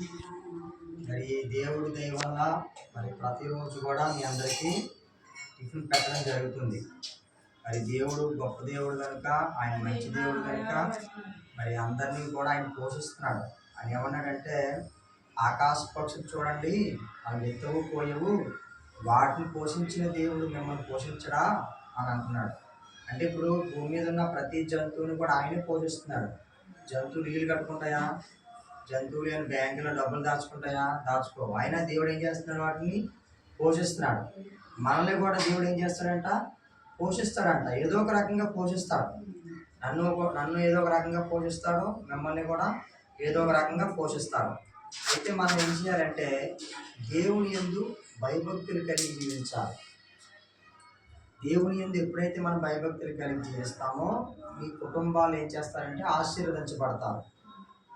మరి దేవుడు దయ వల్ల మరి ప్రతిరోజు కూడా మీ అందరికీ టిఫిన్ పెట్టడం జరుగుతుంది. మరి దేవుడు గొప్ప దేవుడు కనుక ఆయన మంచి దేవుడు కనుక మరి అందరినీ కూడా ఆయన పోషిస్తున్నాడు. ఆయన ఏమన్నాడంటే ఆకాశ పక్షులు చూడండి అవి ఎత్తవు పోయవు. వాటిని పోషించిన దేవుడు మిమ్మల్ని పోషించడా అని అంటున్నాడు. అంటే ఇప్పుడు భూమి మీద ఉన్న ప్రతి జంతువుని కూడా ఆయనే పోషిస్తున్నాడు. జంతువులు నీళ్ళు కట్టుకుంటాయా? జంతువులు అని బ్యాంకులో డబ్బులు దాచుకుంటాయా? దాచుకోవు. ఆయన దేవుడు ఏం చేస్తున్నాడు వాటిని? పోషిస్తున్నాడు. మనల్ని కూడా దేవుడు ఏం చేస్తాడంట? పోషిస్తాడంట. ఏదో ఒక రకంగా పోషిస్తాడు. నన్ను నన్ను ఏదో ఒక రకంగా పోషిస్తాడు. మిమ్మల్ని కూడా ఏదో ఒక రకంగా పోషిస్తాడు. అయితే మనం ఏం చేయాలంటే దేవుని ఎందు భయభక్తులు కలిగి జీవించాలి. దేవుని ఎందు ఎప్పుడైతే మనం భయభక్తులు కలిగి జీవిస్తామో మీ కుటుంబాలు ఏం చేస్తారంటే ఆశీర్వదించబడతారు.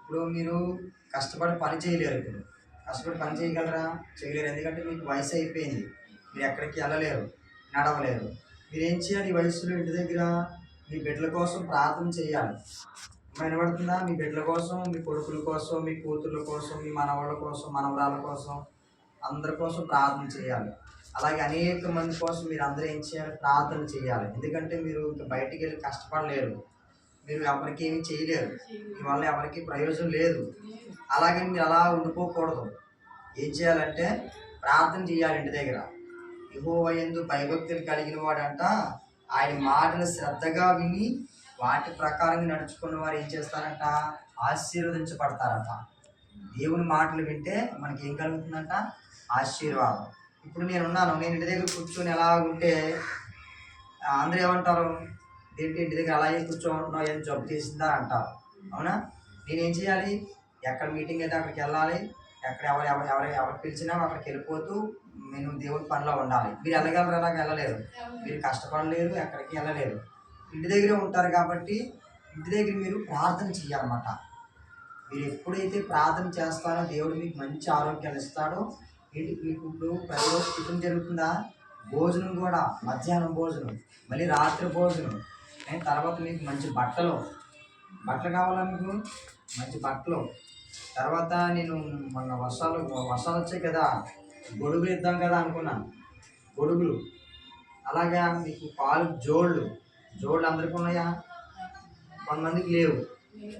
ఇప్పుడు మీరు కష్టపడి పని చేయలేరు ఇప్పుడు. కష్టపడి పని చేయగలరా? చేయలేరు. ఎందుకంటే మీకు వయసు అయిపోయింది. మీరు ఎక్కడికి వెళ్ళలేరు. నడవలేరు. మీరు ఏం చేయాలి? ఈ వయసులో ఇంటి దగ్గర మీ బిడ్డల కోసం ప్రార్థన చేయాలి. వినబడుతుందా? మీ బిడ్డల కోసం మీ కొడుకుల కోసం మీ కూతుర్ల కోసం మీ మనవాళ్ళ కోసం మనవరాల కోసం అందరి కోసం ప్రార్థన చేయాలి. అలాగే అనేక మంది కోసం మీరు అందరూ ఏం చేయాలి? ప్రార్థన చేయాలి. ఎందుకంటే మీరు ఇంకా బయటికి వెళ్ళి కష్టపడలేరు. మీరు ఎవరికి ఏమీ చేయలేరు. మీ వల్ల ఎవరికి ప్రయోజనం లేదు. అలాగే మీరు అలా ఉండిపోకూడదు. ఏం చేయాలంటే ప్రార్థన చేయాలి ఇంటి దగ్గర. యెహోవా యందు భయభక్తులు కలిగిన వాడంట. ఆయన మాటలు శ్రద్ధగా విని వాటి ప్రకారంగా నడుచుకున్న వారు ఏం చేస్తారంట? ఆశీర్వదించబడతారట. దేవుని మాటలు వింటే మనకి ఏం కలుగుతుందంట? ఆశీర్వాదం. ఇప్పుడు నేను ఉన్నాను నేను ఇంటి దగ్గర కూర్చొని ఎలా ఉంటే అందరూ ఏమంటారు? ఏంటి ఇంటి దగ్గర అలాగే కూర్చోమంటున్నావు ఏం జబ్బు చేసిందా అంటారు అవునా? నేనేం చేయాలి? ఎక్కడ మీటింగ్ అయితే అక్కడికి వెళ్ళాలి? ఎక్కడ ఎవరు ఎవరు ఎవరు ఎవరు పిలిచినా అక్కడికి వెళ్ళిపోతూ నేను దేవుడి పనిలో ఉండాలి. మీరు వెళ్ళగలరు? అలాగ వెళ్ళలేరు మీరు కష్టపడలేరు ఎక్కడికి వెళ్ళలేరు ఇంటి దగ్గరే ఉంటారు కాబట్టి ఇంటి దగ్గర మీరు ప్రార్థన చేయాలన్నమాట మీరు ఎప్పుడైతే ప్రార్థన చేస్తారో దేవుడు మీకు మంచి ఆరోగ్యాలు ఇస్తాడో ఏంటి మీకు ఇప్పుడు ప్రతిరోజు టిఫిన్ జరుగుతుందా? భోజనం కూడా మధ్యాహ్నం భోజనం మళ్ళీ రాత్రి భోజనం. అండ్ తర్వాత మీకు మంచి బట్టలు బట్టలు కావాలా మీకు మంచి బట్టలు. తర్వాత నేను మొన్న వర్షాలు వర్షాలు వచ్చాయి కదా గొడుగులు ఇద్దాం కదా అనుకున్నాను. గొడుగులు. అలాగా మీకు పాలు జోళ్ళు జోళ్ళు అందరికీ ఉన్నాయా? కొంతమందికి లేవు.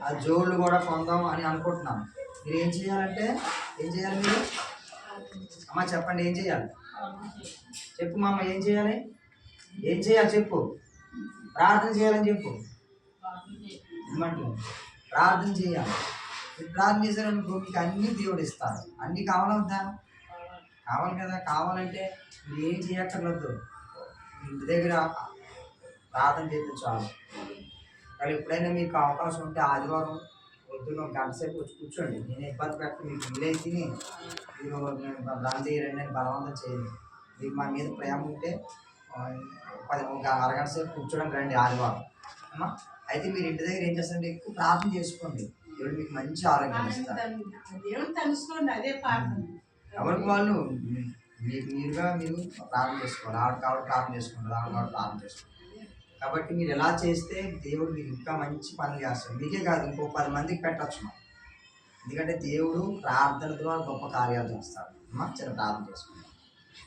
ఆ జోళ్ళు కూడా కొందాం అని అనుకుంటున్నాను. మీరు ఏం చేయాలంటే ఏం చేయాలి మీరు? అమ్మ చెప్పండి ఏం చేయాలి? చెప్పు మా అమ్మ ఏం చేయాలి? ఏం చేయాలి చెప్పు. ప్రార్థన చేయాలని చెప్పు. ప్రార్థన చేయాలి. మీరు ప్రార్థన చేశారనుకో మీకు అన్ని దేవుడు ఇస్తాడు. అన్ని కావాలవుతా కావాలి కదా. కావాలంటే మీరు ఏం చేయక్కర్లేదు. ఇంటి దగ్గర ప్రార్థన చేస్తే చాలు. కానీ ఎప్పుడైనా మీకు అవకాశం ఉంటే ఆదివారం పొద్దున్న ఒక గంట సేపు వచ్చి కూర్చోండి. నేను ఇబ్బంది పెట్టను. మీకు వీలైతే మీరు నేను బ్రాంతి రండి అని బలవంతం చేయను. మీకు మా మీద ప్రేమ ఉంటే పది ఒక అరగంట సేపు కూర్చోడానికి రండి ఆదివారం. అమ్మా అయితే మీరు ఇంటి దగ్గర ఏం చేస్తారంటే ఎక్కువ ప్రార్థన చేసుకోండి. దేవుడు మీకు మంచి ఆరోగ్యం ఇస్తారు అదే ఎవరికి వాళ్ళు మీకు మీరుగా మీరు ప్రార్థన చేసుకోవాలి. ఆవిడ కావిడ ప్రార్థన చేసుకోండి ఆవిడ కావిడ ప్రార్థన చేసుకోండి. కాబట్టి మీరు ఎలా చేస్తే దేవుడు మీకు ఇంకా మంచి పనులు చేస్తాడు. మీకే కాదు ఇంకో పది మందికి పెట్టచ్చు ఎందుకంటే దేవుడు ప్రార్థన ద్వారా గొప్ప కార్యాలు చేస్తాడు. అమ్మా చిన్న ప్రార్థన చేసుకోండి.